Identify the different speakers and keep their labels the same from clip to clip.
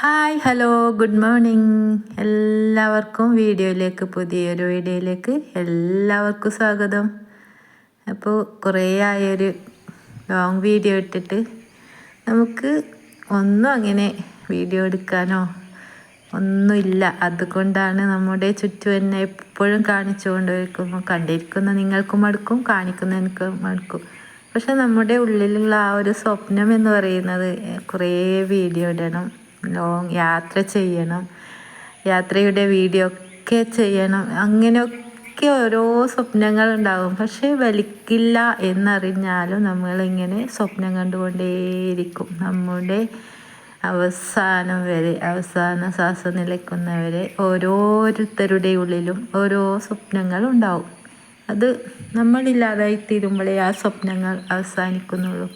Speaker 1: Hi hello good morning. എല്ലാവർക്കും വീഡിയോയിലേക്ക് പുതിയൊരു വീഡിയോയിലേക്ക് എല്ലാവർക്കും സ്വാഗതം. അപ്പോൾ കുറേ ആയൊരു ലോങ് വീഡിയോ ഇട്ടിട്ട് നമുക്ക് ഒന്നും അങ്ങനെ വീഡിയോ എടുക്കാനോ ഒന്നുമില്ല. അതുകൊണ്ടാണ് നമ്മുടെ ചുറ്റും എന്നെ എപ്പോഴും കാണിച്ചുകൊണ്ടിരിക്കുമ്പോൾ കണ്ടിരിക്കുന്ന നിങ്ങൾക്കും മടുക്കും കാണിക്കുന്ന എനിക്ക് മടുക്കും. പക്ഷെ നമ്മുടെ ഉള്ളിലുള്ള ആ ഒരു സ്വപ്നം എന്ന് പറയുന്നത് കുറേ വീഡിയോ ഇടണം. ലോങ് യാത്ര ചെയ്യണം. യാത്രയുടെ വീഡിയോ ഒക്കെ ചെയ്യണം. അങ്ങനെയൊക്കെ ഓരോ സ്വപ്നങ്ങൾ ഉണ്ടാകും. പക്ഷേ വലിക്കില്ല എന്നറിഞ്ഞാലും നമ്മളിങ്ങനെ സ്വപ്നം കണ്ടുകൊണ്ടേയിരിക്കും. നമ്മുടെ അവസാനം വരെ അവസാന ശ്വാസം നിലയ്ക്കുന്നവരെ ഓരോരുത്തരുടെ ഉള്ളിലും ഓരോ സ്വപ്നങ്ങൾ ഉണ്ടാവും. അത് നമ്മളില്ലാതായി തീരുമ്പോഴേ ആ സ്വപ്നങ്ങൾ അവസാനിക്കുന്നുള്ളൂ.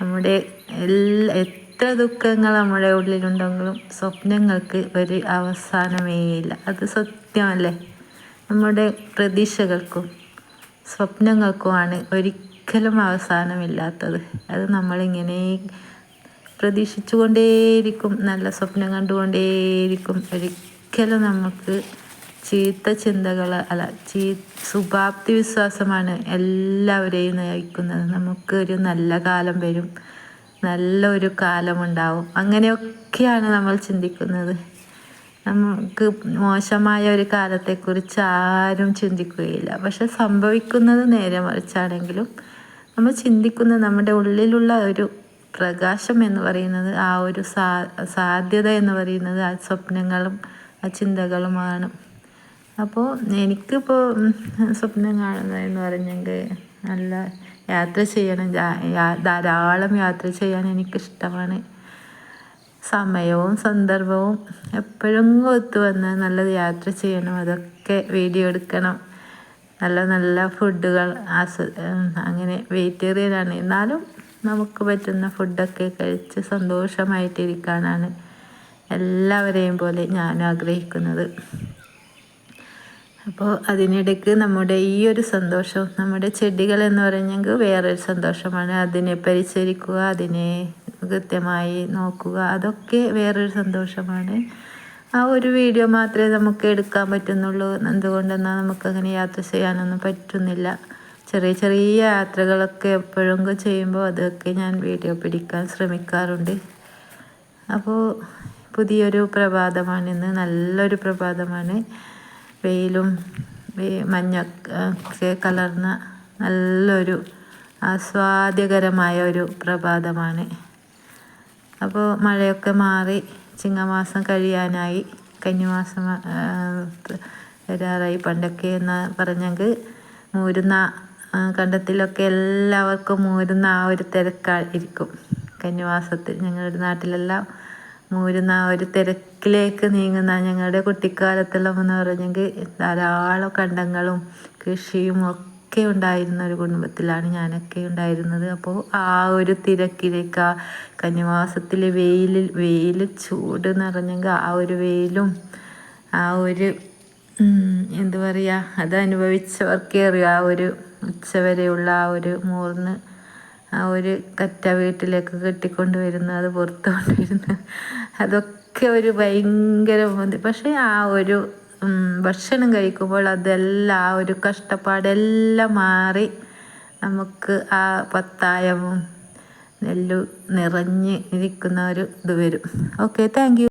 Speaker 1: നമ്മുടെ എല്ലാ എത്ര ദുഃഖങ്ങൾ നമ്മുടെ ഉള്ളിലുണ്ടെങ്കിലും സ്വപ്നങ്ങൾക്ക് ഒരു അവസാനമേ ഇല്ല. അത് സത്യമല്ലേ? നമ്മുടെ പ്രതീക്ഷകൾക്കും സ്വപ്നങ്ങൾക്കുമാണ് ഒരിക്കലും അവസാനമില്ലാത്തത്. അത് നമ്മളിങ്ങനെ പ്രതീക്ഷിച്ചുകൊണ്ടേയിരിക്കും നല്ല സ്വപ്നം കണ്ടുകൊണ്ടേയിരിക്കും. ഒരിക്കലും നമുക്ക് ചീത്ത ചിന്തകൾ അല്ല ചീ ശുഭാപ്തി വിശ്വാസമാണ് എല്ലാവരെയും നയിക്കുന്നത്. നമുക്ക് ഒരു നല്ല കാലം വരും. നല്ലൊരു കാലമുണ്ടാവും. അങ്ങനെയൊക്കെയാണ് നമ്മൾ ചിന്തിക്കുന്നത്. നമുക്ക് മോശമായ ഒരു കാലത്തെക്കുറിച്ച് ആരും ചിന്തിക്കുകയില്ല. പക്ഷെ സംഭവിക്കുന്നത് നേരെ മറിച്ചാണെങ്കിലും നമ്മൾ ചിന്തിക്കുന്ന നമ്മുടെ ഉള്ളിലുള്ള ഒരു പ്രകാശം എന്ന് പറയുന്നത് ആ ഒരു സാ സാധ്യത എന്ന് പറയുന്നത് ആ സ്വപ്നങ്ങളും ആ ചിന്തകളുമാണ്. അപ്പോൾ എനിക്കിപ്പോൾ സ്വപ്നം കാണുന്നതെന്ന് പറഞ്ഞെങ്കിൽ നല്ല യാത്ര ചെയ്യണം. ധാരാളം യാത്ര ചെയ്യാൻ എനിക്കിഷ്ടമാണ്. സമയവും സന്ദർഭവും എപ്പോഴും ഒത്തു വന്ന് നല്ല യാത്ര ചെയ്യണം. അതൊക്കെ വീഡിയോ എടുക്കണം. നല്ല നല്ല ഫുഡുകൾ ആസ്വ അങ്ങനെ വെജിറ്റേറിയനാണ് എന്നാലും നമുക്ക് പറ്റുന്ന ഫുഡൊക്കെ കഴിച്ച് സന്തോഷമായിട്ടിരിക്കാനാണ് എല്ലാവരെയും പോലെ ഞാൻ ആഗ്രഹിക്കുന്നത് അപ്പോൾ അതിനിടയ്ക്ക് നമ്മുടെ ഈ ഒരു സന്തോഷം നമ്മുടെ ചെടികൾ എന്ന് പറഞ്ഞെങ്കിൽ വേറൊരു സന്തോഷമാണ്. അതിനെ പരിചരിക്കുക അതിനെ കൃത്യമായി നോക്കുക അതൊക്കെ വേറൊരു സന്തോഷമാണ്. ആ ഒരു വീഡിയോ മാത്രമേ നമുക്ക് എടുക്കാൻ പറ്റുന്നുള്ളൂ. എന്തുകൊണ്ടെന്നാൽ നമുക്കങ്ങനെ യാത്ര ചെയ്യാനൊന്നും പറ്റുന്നില്ല. ചെറിയ ചെറിയ യാത്രകളൊക്കെ എപ്പോഴും ചെയ്യുമ്പോൾ അതൊക്കെ ഞാൻ വീഡിയോ പിടിക്കാൻ ശ്രമിക്കാറുണ്ട്. അപ്പോൾ പുതിയൊരു പ്രഭാതമാണിന്ന്. നല്ലൊരു പ്രഭാതമാണ്. വെയിലും മഞ്ഞൊക്കെ കലർന്ന നല്ലൊരു ആസ്വാദ്യകരമായ ഒരു പ്രഭാതമാണ്. അപ്പോൾ മഴയൊക്കെ മാറി ചിങ്ങമാസം കഴിയാനായി കന്നിമാസം വരാറായി. പണ്ടൊക്കെ എന്ന് പറഞ്ഞെങ്കിൽ മൂരുന്ന കണ്ടത്തിലൊക്കെ എല്ലാവർക്കും മൂരുന്ന ആ ഒരു തിരക്കായിരിക്കും കന്നിമാസത്തിൽ ഞങ്ങളുടെ നാട്ടിലെല്ലാം മൂരുന്ന ഒരു തിരക്കിലേക്ക് നീങ്ങുന്ന ഞങ്ങളുടെ കുട്ടിക്കാലത്തെല്ലാം എന്ന് പറഞ്ഞെങ്കിൽ ധാരാളം കണ്ടങ്ങളും കൃഷിയും ഒക്കെ ഉണ്ടായിരുന്ന ഒരു കുടുംബത്തിലാണ് ഞാനൊക്കെ ഉണ്ടായിരുന്നത്. അപ്പോൾ ആ ഒരു തിരക്കിലേക്ക് ആ കന്നിമാസത്തിൽ വെയിലിൽ വെയിൽ ചൂട് നിറഞ്ഞെങ്കിൽ ആ ഒരു വെയിലും ആ ഒരു എന്താ പറയുക അത് അനുഭവിച്ചവർക്കേ അറിയാം ആ ഒരു ഉച്ചവരെയുള്ള ആ ഒരു മൂർന്ന് ആ ഒരു കറ്റ വീട്ടിലേക്ക് കെട്ടിക്കൊണ്ട് വരുന്ന അത് പുറത്തു കൊണ്ടുവരുന്നു അതൊക്കെ ഒരു ഭയങ്കര പക്ഷേ ആ ഒരു ഭക്ഷണം കഴിക്കുമ്പോൾ അതെല്ലാം ആ ഒരു കഷ്ടപ്പാടെല്ലാം മാറി നമുക്ക് ആ പത്തായവും നെല്ലു നിറഞ്ഞ് ഇരിക്കുന്ന ഒരു ഇത് വരും. Okay thank